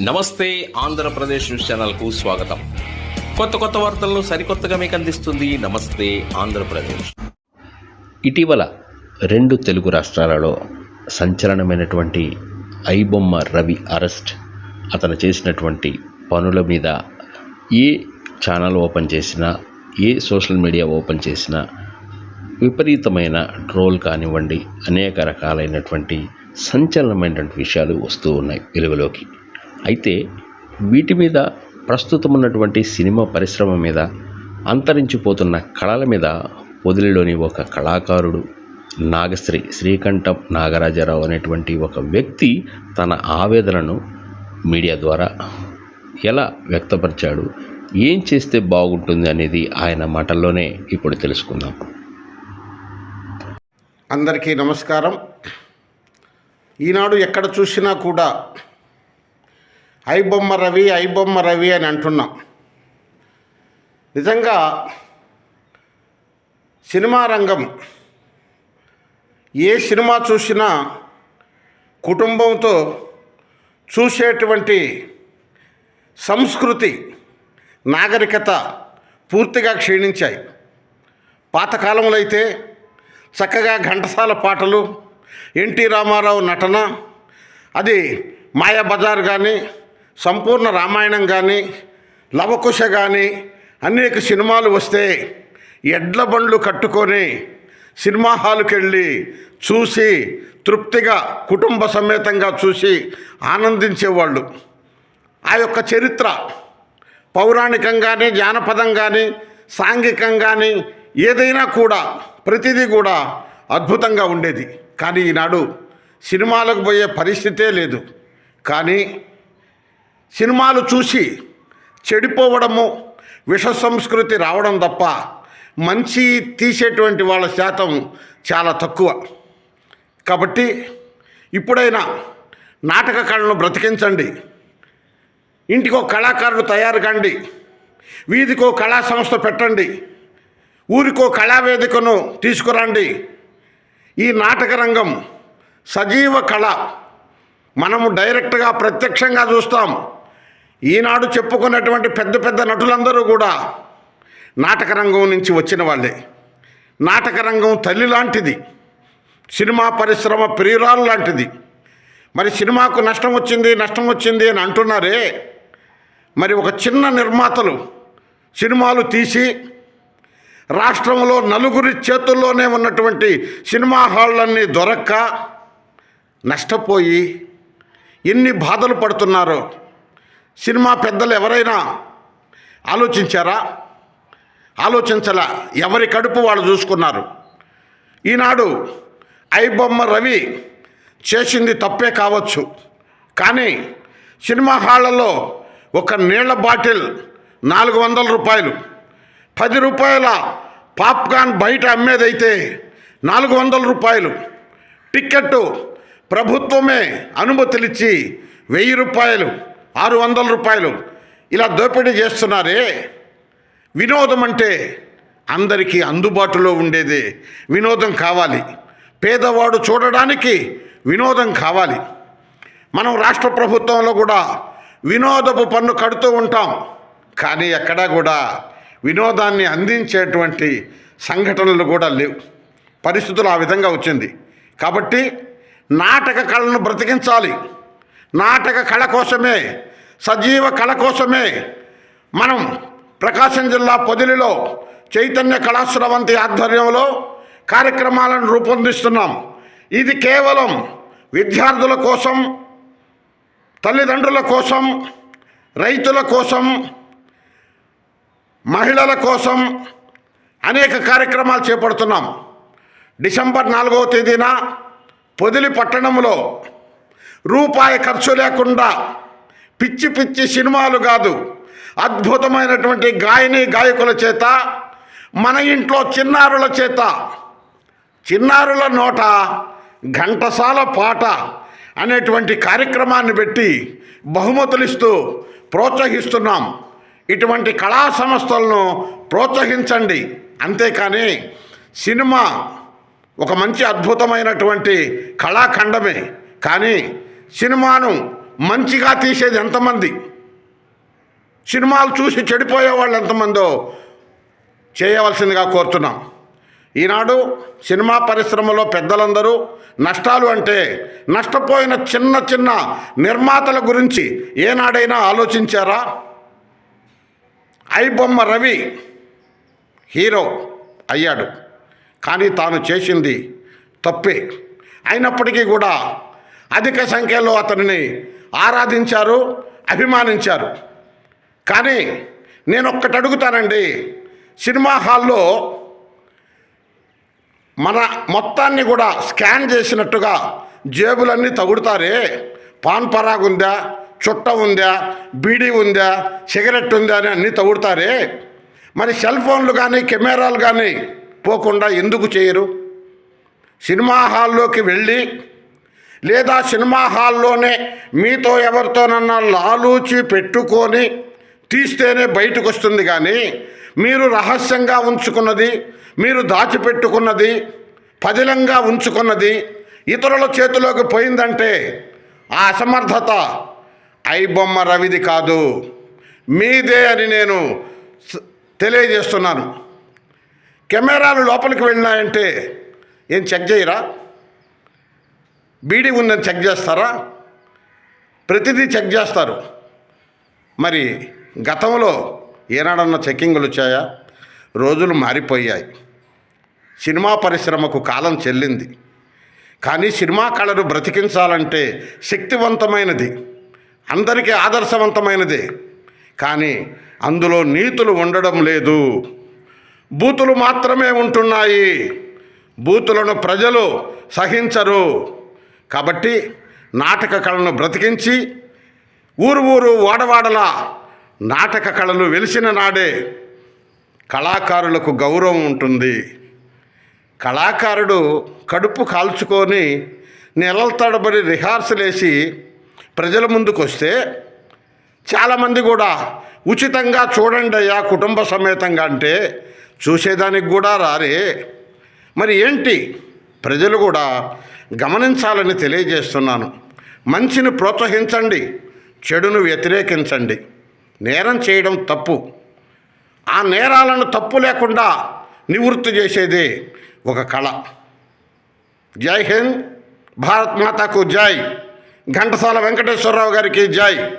నమస్తే ఆంధ్రప్రదేశ్ న్యూస్ ఛానల్కు స్వాగతం. కొత్త కొత్త వార్తలను సరికొత్తగా మీకు అందిస్తుంది నమస్తే ఆంధ్రప్రదేశ్. ఇటీవల రెండు తెలుగు రాష్ట్రాలలో సంచలనమైనటువంటి ఐబొమ్మ రవి అరెస్ట్ అతను చేసినటువంటి పనుల మీద ఏ ఛానల్ ఓపెన్ చేసినా ఏ సోషల్ మీడియా ఓపెన్ చేసినా విపరీతమైన ట్రోల్ కానివ్వండి అనేక రకాలైనటువంటి సంచలనమైనటువంటి విషయాలు వస్తూ ఉన్నాయి వెలుగులోకి. అయితే వీటి మీద ప్రస్తుతం ఉన్నటువంటి సినిమా పరిశ్రమ మీద అంతరించిపోతున్న కళల మీద పొదిలిలోని ఒక కళాకారుడు నాగశ్రీ శ్రీకంఠం నాగరాజరావు అనేటువంటి ఒక వ్యక్తి తన ఆవేదనను మీడియా ద్వారా ఎలా వ్యక్తపరిచాడు ఏం చేస్తే బాగుంటుంది అనేది ఆయన మాటల్లోనే ఇప్పుడు తెలుసుకుందాం. అందరికీ నమస్కారం. ఈనాడు ఎక్కడ చూసినా కూడా ఐబొమ్మ రవి ఐబొమ్మ రవి అని అంటున్నాం. నిజంగా సినిమా రంగం ఏ సినిమా చూసినా కుటుంబంతో చూసేటువంటి సంస్కృతి నాగరికత పూర్తిగా క్షీణించాయి. పాతకాలంలో అయితే చక్కగా ఘంటసాల పాటలు ఎన్టీ రామారావు నటన అది మాయాబజార్ కానీ సంపూర్ణ రామాయణం కానీ లవకుశ కానీ అనేక సినిమాలు వస్తే ఎడ్ల బండ్లు కట్టుకొని సినిమా హాల్కి వెళ్ళి చూసి తృప్తిగా కుటుంబ సమేతంగా చూసి ఆనందించేవాళ్ళు. ఆ యొక్క చరిత్ర పౌరాణికంగానే జానపదంగానే సాంఘికంగాని ఏదైనా కూడా ప్రతిదీ కూడా అద్భుతంగా ఉండేది. కానీ ఈనాడు సినిమాలకు పోయే పరిస్థితే లేదు. కానీ సినిమాలు చూసి చెడిపోవడము విష సంస్కృతి రావడం తప్ప మంచి తీసేటువంటి వాళ్ళ శాతం చాలా తక్కువ. కాబట్టి ఇప్పుడైనా నాటక కళను బ్రతికించండి. ఇంటికో కళాకారుడు తయారు కండి. వీధికో కళా సంస్థ పెట్టండి. ఊరికో కళావేదికను తీసుకురండి. ఈ నాటక రంగం సజీవ కళ. మనము డైరెక్ట్గా ప్రత్యక్షంగా చూస్తాం. ఈనాడు చెప్పుకున్నటువంటి పెద్ద పెద్ద నటులందరూ కూడా నాటక రంగం నుంచి వచ్చిన వాళ్ళే. నాటక రంగం తల్లి లాంటిది. సినిమా పరిశ్రమ ప్రియురాలు లాంటిది. మరి సినిమాకు నష్టం వచ్చింది నష్టం వచ్చింది అని అంటున్నారే? మరి ఒక చిన్న నిర్మాతలు సినిమాలు తీసి రాష్ట్రంలో నలుగురి చేతుల్లోనే ఉన్నటువంటి సినిమా హాళ్ళన్నీ దొరక్క నష్టపోయి ఎన్ని బాధలు పడుతున్నారో సినిమా పెద్దలు ఎవరైనా ఆలోచించారా? ఆలోచించలా. ఎవరి కడుపు వాళ్ళు చూసుకున్నారు? ఈనాడు ఐబొమ్మ రవి చేసింది తప్పే కావచ్చు. కానీ సినిమా హాళ్ళలో ఒక నీళ్ళ బాటిల్ నాలుగు వందల రూపాయలు పది రూపాయల పాప్కార్న్ బయట అమ్మేదైతే నాలుగు వందల రూపాయలు టిక్కెట్టు ప్రభుత్వమే అనుమతులిచ్చి వెయ్యి రూపాయలు ఆరు వందల రూపాయలు. ఇలా దోపిడీ చేస్తున్నారే? వినోదం అంటే అందరికీ అందుబాటులో ఉండేదే. వినోదం కావాలి. పేదవాడు చూడడానికి వినోదం కావాలి. మనం రాష్ట్ర ప్రభుత్వంలో కూడా వినోదపు పన్ను కడుతూ ఉంటాం. కానీ ఎక్కడా కూడా వినోదాన్ని అందించేటువంటి సంఘటనలు కూడా లేవు. పరిస్థితులు ఆ విధంగా వచ్చింది. కాబట్టి నాటక కళను బ్రతికించాలి. నాటక కళ కోసమే సజీవ కళ కోసమే మనం ప్రకాశం జిల్లా పొదిలిలో చైతన్య కళాశ్రవంతి ఆధ్వర్యంలో కార్యక్రమాలను రూపొందిస్తున్నాం. ఇది కేవలం విద్యార్థుల కోసం తల్లిదండ్రుల కోసం రైతుల కోసం మహిళల కోసం అనేక కార్యక్రమాలు చేపడుతున్నాం. డిసెంబర్ నాలుగవ తేదీన పొదిలి పట్టణంలో రూపాయి ఖర్చు లేకుండా పిచ్చి పిచ్చి సినిమాలు కాదు అద్భుతమైనటువంటి గాయని గాయకుల చేత మన ఇంట్లో చిన్నారుల చేత చిన్నారుల నోట ఘంటసాల పాట అనేటువంటి కార్యక్రమాన్ని పెట్టి బహుమతులిస్తూ ప్రోత్సహిస్తున్నాం. ఇటువంటి కళా సంస్థలను ప్రోత్సహించండి. అంతేకాని సినిమా ఒక మంచి అద్భుతమైనటువంటి కళాఖండమే. కానీ సినిమాను మంచిగా తీసేది ఎంతమంది? సినిమాలు చూసి చెడిపోయే వాళ్ళు ఎంతమందో చేయవలసిందిగా కోరుతున్నాం. ఈనాడు సినిమా పరిశ్రమలో పెద్దలందరూ నష్టాలు అంటే నష్టపోయిన చిన్న చిన్న నిర్మాతల గురించి ఏనాడైనా ఆలోచించారా? ఐబొమ్మ రవి హీరో అయ్యాడు. కానీ తాను చేసింది తప్పే. అయినప్పటికీ కూడా అధిక సంఖ్యలో అతనిని ఆరాధించారు అభిమానించారు. కానీ నేను ఒక్కటి అడుగుతానండి. సినిమా హాల్లో మన మొత్తాన్ని కూడా స్కాన్ చేసినట్టుగా జేబులన్నీ తగుడుతారే. పాన్ పరాగ్ ఉందా చుట్ట ఉందా బీడీ ఉందా సిగరెట్ ఉందా అని అన్నీ తగుడుతారే. మరి సెల్ ఫోన్లు కానీ కెమెరాలు కానీ పోకుండా ఎందుకు చేయరు? సినిమా హాల్లోకి వెళ్ళి లేదా సినిమా హాల్లోనే మీతో ఎవరితోనన్నా లాలూచి పెట్టుకొని తీస్తేనే బయటకు వస్తుంది కానీ మీరు రహస్యంగా ఉంచుకున్నది మీరు దాచిపెట్టుకున్నది పదిలంగా ఉంచుకున్నది ఇతరుల చేతిలోకి పోయిందంటే ఆ అసమర్థత ఐబొమ్మ రవిది కాదు. మీదే అని నేను తెలియజేస్తున్నాను. కెమెరాలు లోపలికి వెళ్ళినాయంటే ఏం చెక్ చేయరా? బీడీ ఉందని చెక్ చేస్తారా? ప్రతిదీ చెక్ చేస్తారు. మరి గతంలో ఏనాడన్నా చెక్కింగ్లు వచ్చాయా? రోజులు మారిపోయాయి. సినిమా పరిశ్రమకు కాలం చెల్లింది. కానీ సినిమా కళను బ్రతికించాలంటే శక్తివంతమైనది. అందరికీ ఆదర్శవంతమైనదే. కానీ అందులో నీతులు ఉండడం లేదు. బూతులు మాత్రమే ఉంటున్నాయి. బూతులను ప్రజలు సహించరు. కాబట్టి నాటక కళను బ్రతికించి ఊరు ఊరు వాడవాడల నాటక కళలు వెలిసిన నాడే కళాకారులకు గౌరవం ఉంటుంది. కళాకారుడు కడుపు కాల్చుకొని నెలల తడబడి రిహార్సల్ వేసి ప్రజల ముందుకు వస్తే చాలామంది కూడా ఉచితంగా చూడండి అయ్యా కుటుంబ సమేతంగా అంటే చూసేదానికి కూడా రారే. మరి ఏంటి? ప్రజలు కూడా గమనించాలని తెలియజేస్తున్నాను. మంచిని ప్రోత్సహించండి చెడును వ్యతిరేకించండి. నేరం చేయడం తప్పు. ఆ నేరాలను తప్పు లేకుండా నివృత్తి చేసేదే ఒక కళ. జై హింద్ భారత్ మాతాకు జై. ఘంటసాల వెంకటేశ్వరరావు గారికి జై.